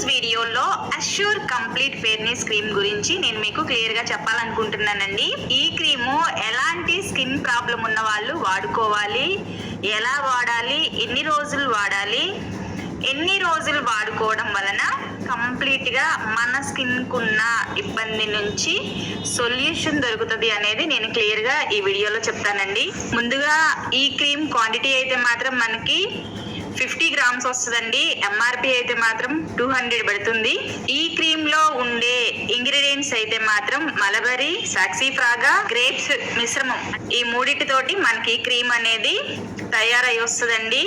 ఈరోజు వీడియోలో assure complete fairness cream గురించి నేను మీకు క్లియర్గా చెప్పాలనుకుంటున్నానండి. ఈ క్రీము ఎలాంటి స్కిన్ ప్రాబ్లం ఉన్న వాళ్ళు వాడుకోవాలి ఎలా వాడాలి ఎన్ని రోజులు వాడాలి ఎన్ని రోజులు వాడుకోవడం వలన కంప్లీట్గా మన స్కిన్కున్న ఇబ్బంది నుంచి సొల్యూషన్ దొరుకుతుంది అనేది నేను క్లియర్గా ఈ వీడియోలో చెప్తానండి. ముందుగా ఈ క్రీమ్ క్వాంటిటీ అయితే మాత్రం మనకి ఫిఫ్టీ గ్రామ్స్ వస్తుందండి. ఎంఆర్పి అయితే మాత్రం టూ హండ్రెడ్ పడుతుంది. ఈ క్రీమ్లో ఉండే ఇంగ్రీడియంట్స్ అయితే మాత్రం మలబరీ సాక్సీఫ్రాగా గ్రేప్స్ మిశ్రమం ఈ మూడిటితోటి మనకి ఈ క్రీమ్ అనేది తయారై వస్తుందండి.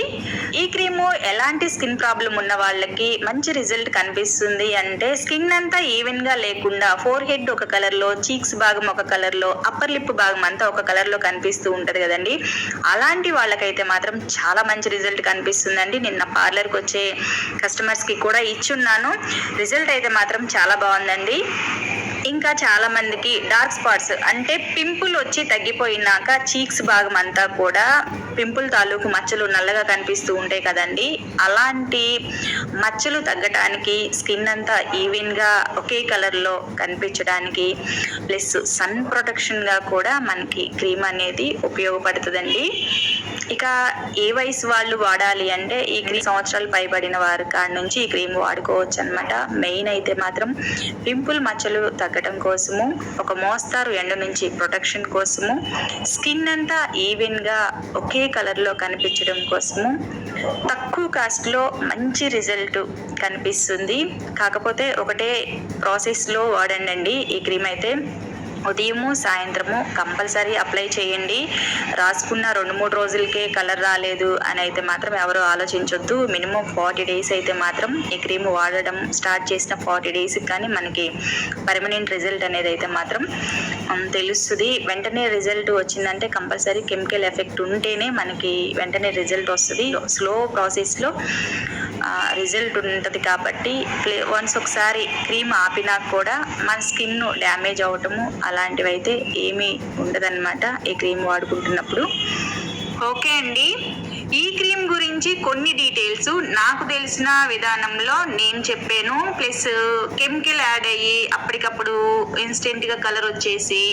ఈ క్రీము ఎలాంటి స్కిన్ ప్రాబ్లం ఉన్న వాళ్ళకి మంచి రిజల్ట్ కనిపిస్తుంది అంటే స్కిన్ అంతా ఈవెన్గా లేకుండా ఫోర్ హెడ్ ఒక కలర్లో చీక్స్ భాగం ఒక కలర్లో అప్పర్ లిప్ భాగం అంతా ఒక కలర్లో కనిపిస్తూ ఉంటది కదండి. అలాంటి వాళ్ళకైతే మాత్రం చాలా మంచి రిజల్ట్ కనిపిస్తుందండి. నిన్న పార్లర్కి వచ్చే కస్టమర్స్కి కూడా ఇచ్చున్నాను. రిజల్ట్ అయితే మాత్రం చాలా బాగుందండి. ఇంకా చాలా మందికి డార్క్ స్పాట్స్ అంటే పింపుల్ వచ్చి తగ్గిపోయినాక చీక్స్ భాగం అంతా కూడా పింపుల్ తాలూకు మచ్చలు నల్లగా కనిపిస్తూ ఉంటాయి కదండి. అలాంటి మచ్చలు తగ్గటానికి స్కిన్ అంతా ఈవెన్గా ఒకే కలర్లో కనిపించడానికి ప్లస్ సన్ ప్రొటెక్షన్గా కూడా మనకి క్రీమ్ అనేది ఉపయోగపడుతుందండి. ఇక ఏ వయసు వాళ్ళు వాడాలి అంటే ఈ క్రీమ్ సంవత్సరాలు పైబడిన వారి కాడి నుంచి ఈ క్రీమ్ వాడుకోవచ్చు అనమాట మెయిన్ అయితే మాత్రం పింపుల్ మచ్చలు తగ్గటం కోసము ఒక మోస్తారు ఎండ నుంచి ప్రొటెక్షన్ కోసము స్కిన్ అంతా ఈవెన్గా ఒకే కలర్లో కనిపించడం కోసము తక్కువ కాస్ట్లో మంచి రిజల్ట్ కనిపిస్తుంది. కాకపోతే ఒకటే ప్రాసెస్లో వాడండి ఈ క్రీమ్ అయితే. ఉదయము సాయంత్రము కంపల్సరీ అప్లై చేయండి. రాసుకున్న రెండు మూడు రోజులకే కలర్ రాలేదు అని అయితే మాత్రం ఎవరు ఆలోచించొద్దు. మినిమం ఫార్టీ డేస్ అయితే మాత్రం ఈ క్రీమ్ వాడడం స్టార్ట్ చేసిన ఫార్టీ డేస్కి కానీ మనకి పర్మనెంట్ రిజల్ట్ అనేది అయితే మాత్రం తెలుస్తుంది. వెంటనే రిజల్ట్ వచ్చిందంటే కంపల్సరీ కెమికల్ ఎఫెక్ట్ ఉంటేనే మనకి వెంటనే రిజల్ట్ వస్తుంది. స్లో ప్రాసెస్లో రిజల్ట్ ఉంటుంది కాబట్టి వన్స్ ఒకసారి క్రీమ్ ఆపినా కూడా మన స్కిన్ డ్యామేజ్ అవటము అలాంటివి అయితే ఏమీ ఉండదన్నమాట ఈ క్రీమ్ వాడుకుంటున్నప్పుడు. ఓకే అండి. గురించి కొన్ని డీటెయిల్స్ నాకు తెలిసిన విధానంలో నేను చెప్పాను. ప్లస్ కెమికల్ యాడ్ అయ్యి అప్పటికప్పుడు ఇన్స్టెంట్గా కలర్ వచ్చేసి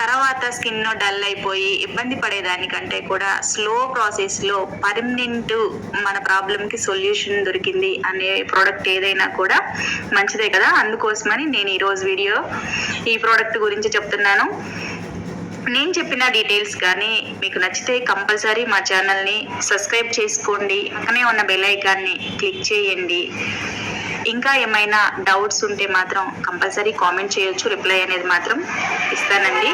తర్వాత స్కిన్ డల్ అయిపోయి ఇబ్బంది పడేదానికంటే కూడా స్లో ప్రాసెస్లో పర్మనెంట్ మన ప్రాబ్లంకి సొల్యూషన్ దొరికింది అనే ప్రోడక్ట్ ఏదైనా కూడా మంచిదే కదా. అందుకోసమని నేను ఈరోజు వీడియో ఈ ప్రోడక్ట్ గురించి చెప్తున్నాను. నేను చెప్పిన డీటెయిల్స్ కానీ మీకు నచ్చితే కంపల్సరీ మా ఛానల్ని సబ్స్క్రైబ్ చేసుకోండి. పక్కనే ఉన్న బెల్ ఐకాన్ని క్లిక్ చేయండి. ఇంకా ఏమైనా డౌట్స్ ఉంటే మాత్రం కంపల్సరీ కామెంట్ చేయొచ్చు. రిప్లై అనేది మాత్రం ఇస్తానండి.